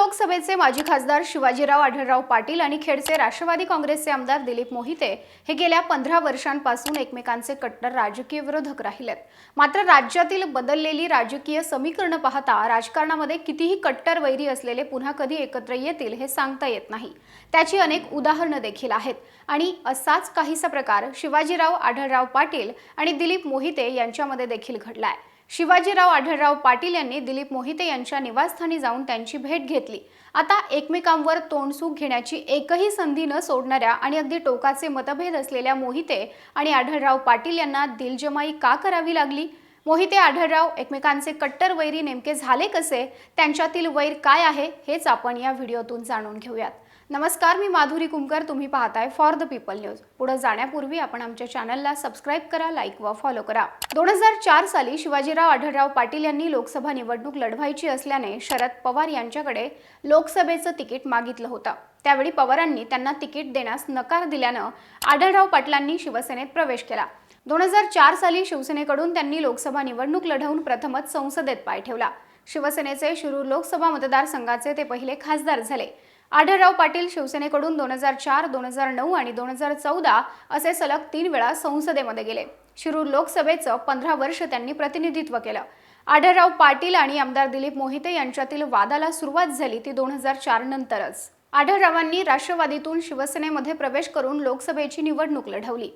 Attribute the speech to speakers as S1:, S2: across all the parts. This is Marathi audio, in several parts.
S1: लोकसभेचे माजी खासदार शिवाजीराव आढळराव पाटील आणि खेडचे राष्ट्रवादी काँग्रेसचे आमदार दिलीप मोहिते हे गेल्या पंधरा वर्षांपासून एकमेकांचे कट्टर राजकीय विरोधक राहिलेत. मात्र राज्यातील बदललेली राजकीय समीकरणं पाहता राजकारणामध्ये कितीही कट्टर वैरी असलेले पुन्हा कधी एकत्र येतील हे सांगता येत नाही. त्याची अनेक उदाहरणं देखील आहेत. आणि असाच काहीसा प्रकार शिवाजीराव आढळराव पाटील आणि दिलीप मोहिते यांच्यामध्ये देखील घडलाय. शिवाजीराव आढळराव पाटील यांनी दिलीप मोहिते यांच्या निवासस्थानी जाऊन त्यांची भेट घेतली. आता एकमेकांवर तोंडसूक घेण्याची एकही संधी न सोडणाऱ्या आणि अगदी टोकाचे मतभेद असलेल्या मोहिते आणि आढळराव पाटील यांना दिलजमाई का करावी लागली? मोहिते आढळराव एकमेकांचे कट्टर वैरी नेमके झाले कसे? त्यांच्यातील वैर काय आहे? हेच आपण या व्हिडिओतून जाणून घेऊयात. नमस्कार मी माधुरी कुमकर. तुम्ही पाहताय फॉर द पीपल न्यूज पुढे जाण्यापूर्वी आपण आमच्या चॅनलला सबस्क्राईब करा लाईक व फॉलो करा. दोन हजार चार साली शिवाजीराव आढळराव पाटील यांनी लोकसभा निवडणूक लढवायची असल्याने शरद पवार यांच्याकडे लोकसभेचं तिकीट मागितलं होतं. त्यावेळी पवारांनी त्यांना तिकीट देण्यास नकार दिल्यानं आढळराव पाटलांनी शिवसेनेत प्रवेश केला. दोन हजार चार साली शिवसेनेकडून त्यांनी लोकसभा निवडणूक लढवून प्रथमच संसदेत पाय ठेवला. शिवसेनेचे शिरूर लोकसभा मतदारसंघाचे ते पहिले खासदार झाले. आढळराव पाटील शिवसेनेकडून दोन हजार चार दोन हजार नऊ आणि दोन हजार चौदा असे सलग तीन वेळा संसदेमध्ये गेले. शिरूर लोकसभेचं पंधरा वर्ष त्यांनी प्रतिनिधित्व केलं. आढळराव पाटील आणि आमदार दिलीप मोहिते यांच्यातील वादाला सुरुवात झाली ती दोन हजार चार नंतरच. आढळरावांनी राष्ट्रवादीतून शिवसेनेमध्ये प्रवेश करून लोकसभेची निवडणूक लढवली.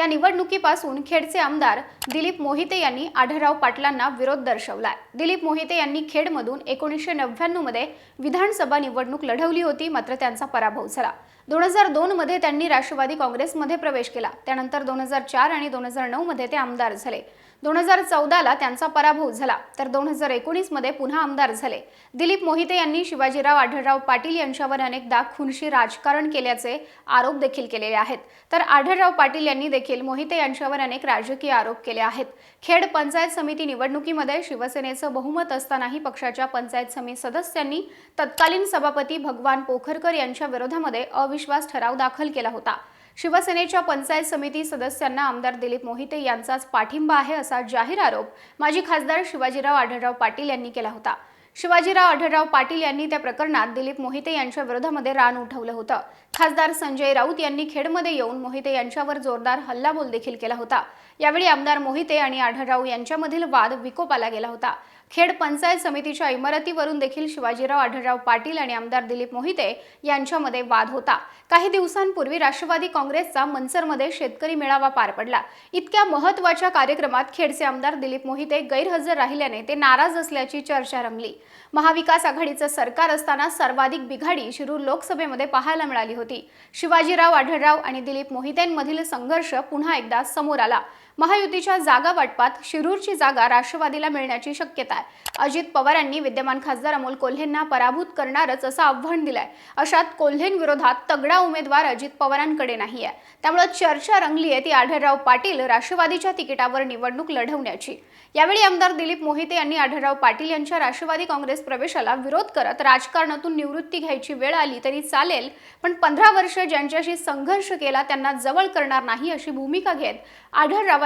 S1: त्या निवडणुकीपासून खेडचे आमदार दिलीप मोहिते यांनी आढळराव पाटलांना विरोध दर्शवलाय. दिलीप मोहिते यांनी खेडमधून एकोणीसशे नव्याण्णवमध्ये विधानसभा निवडणूक लढवली होती मात्र त्यांचा पराभव झाला. दोन हजार दोन मध्ये त्यांनी राष्ट्रवादी काँग्रेसमध्ये प्रवेश केला. त्यानंतर दोन हजार चार आणि दोन हजार नऊमध्ये ते आमदार झाले. दोन हजार चौदाला त्यांचा पराभव झाला. तर दोन हजार एकोणीसमध्ये पुन्हा आमदार झाले. दिलीप मोहिते यांनी शिवाजीराव आढळराव पाटील यांच्यावर अनेकदा खुनशी राजकारण केल्याचे आरोप देखील केलेले आहेत. तर आढळराव पाटील यांनी देखील मोहिते यांच्यावर अनेक राजकीय आरोप केले आहेत. खेड पंचायत समिती निवडणुकीमध्ये शिवसेनेचं बहुमत असतानाही पक्षाच्या पंचायत समिती सदस्यांनी तत्कालीन सभापती भगवान पोखरकर यांच्या विरोधामध्ये अविश्वास ठराव दाखल केला होता. शिवसेनेच्या पंचायत समिती सदस्यांना आमदार दिलीप मोहिते यांचाच पाठिंबा आहे असा जाहीर आरोप माजी खासदार शिवाजीराव आढळराव पाटील यांनी केला होता. शिवाजीराव आढळराव पाटील यांनी त्या प्रकरणात दिलीप मोहिते यांच्या विरोधामध्ये रान उठवलं होतं. खासदार संजय राऊत यांनी खेडमध्ये येऊन मोहिते यांच्यावर जोरदार हल्लाबोल देखील केला होता. यावेळी आमदार मोहिते आणि आढळराव यांच्यामधील वाद विकोपाला गेला होता. खेड पंचायत समितीच्या इमारतीवरून देखील शिवाजीराव आढळराव पाटील आणि आमदार दिलीप मोहिते यांच्यामध्ये वाद होता. काही दिवसांपूर्वी राष्ट्रवादी काँग्रेसचा मनसरमध्ये शेतकरी मेळावा पार पडला. इतक्या महत्त्वाच्या कार्यक्रमात खेडचे आमदार दिलीप मोहिते गैरहजर राहिल्याने ते नाराज असल्याची चर्चा रंगली. महाविकास आघाडीचं सरकार असताना सर्वाधिक बिघाडी शिरूर लोकसभेमध्ये पाहायला मिळाली होती. शिवाजीराव आढळराव आणि दिलीप मोहितेंमधील संघर्ष पुन्हा एकदा समोर आला. महायुतीच्या जागा वाटपात शिरूरची जागा राष्ट्रवादीला मिळण्याची शक्यता आहे. अजित पवारांनी विद्यमान खासदार अमोल कोल्हेंना पराभूत करणारच असं आव्हान दिलंय. अशात कोल्हेंविरोधात तगडा उमेदवार अजित पवारांकडे नाही आहे. त्यामुळे चर्चा रंगली आहे ती आढळराव पाटील राष्ट्रवादीच्या तिकिटावर निवडणूक लढवण्याची. यावेळी आमदार दिलीप मोहिते यांनी आढळराव पाटील यांच्या राष्ट्रवादी काँग्रेस प्रवेशाला विरोध करत राजकारणातून निवृत्ती घ्यायची वेळ आली तरी चालेल पण पंधरा वर्ष ज्यांच्याशी संघर्ष केला त्यांना जवळ करणार नाही अशी भूमिका घेत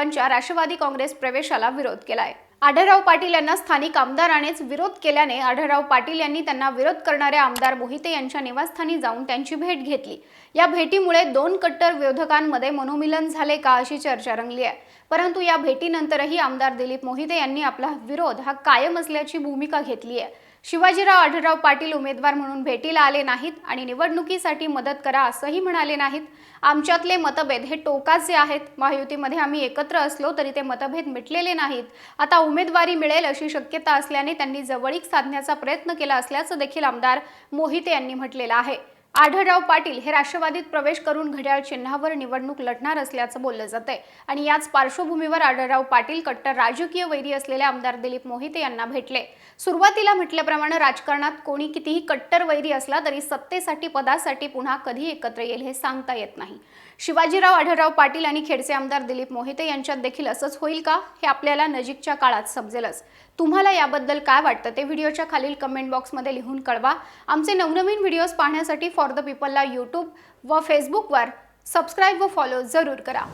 S1: पाटलांच्या राष्ट्रवादी काँग्रेस प्रवेशाला विरोध केलाय. आढळराव पाटील यांना स्थानिक आमदारानेच विरोध केल्याने आढळराव पाटील यांनी त्यांना विरोध करणाऱ्या आमदार मोहिते यांच्या निवासस्थानी जाऊन त्यांची भेट घेतली. या भेटीमुळे दोन कट्टर विरोधकांमध्ये मनोमिलन झाले का अशी चर्चा रंगली आहे. परंतु या भेटीनंतरही आमदार दिलीप मोहिते यांनी आपला विरोध हा कायम असल्याची भूमिका घेतली आहे. शिवाजीराव आढळराव पाटील उमेदवार म्हणून भेटीला आले नाहीत आणि निवडणुकीसाठी मदत करा असंही म्हणाले नाहीत. आमच्यातले मतभेद हे टोकाचे आहेत. महायुतीमध्ये आम्ही एकत्र असलो तरी ते मतभेद मिटलेले नाहीत. आता उमेदवारी मिळेल अशी शक्यता असल्याने त्यांनी जवळीक साधण्याचा प्रयत्न केला असल्याचं देखील आमदार मोहिते यांनी म्हटलेलं आहे. आढळराव पाटील हे राष्ट्रवादीत प्रवेश करून घड्याळ चिन्हावर निवडणूक लढणार असल्याचं बोललं जातंय. आणि याच पार्श्वभूमीवर आढळराव पाटील कट्टर राजकीय वैरी असलेले आमदार दिलीप मोहिते यांना भेटले. सुरुवातीला म्हटल्याप्रमाणे राजकारणात कोणी कितीही कट्टर वैरी असला तरी सत्तेसाठी पदासाठी पुन्हा कधी एकत्र येईल हे सांगता येत नाही. शिवाजीराव आढळराव पाटील आणि खेडचे आमदार दिलीप मोहिते यांच्यात देखील असंच होईल का? हे आपल्याला नजीकच्या काळात समजेलच. तुम्हाला याबद्दल काय वाटतं? ते व्हिडिओच्या खालील कमेंट बॉक्समध्ये लिहून कळवा. आमचे नवनवीन व्हिडिओज पाहण्यासाठी फॉर द पीपलला यूट्यूब व फेसबुकवर सबस्क्राईब व फॉलो जरूर करा.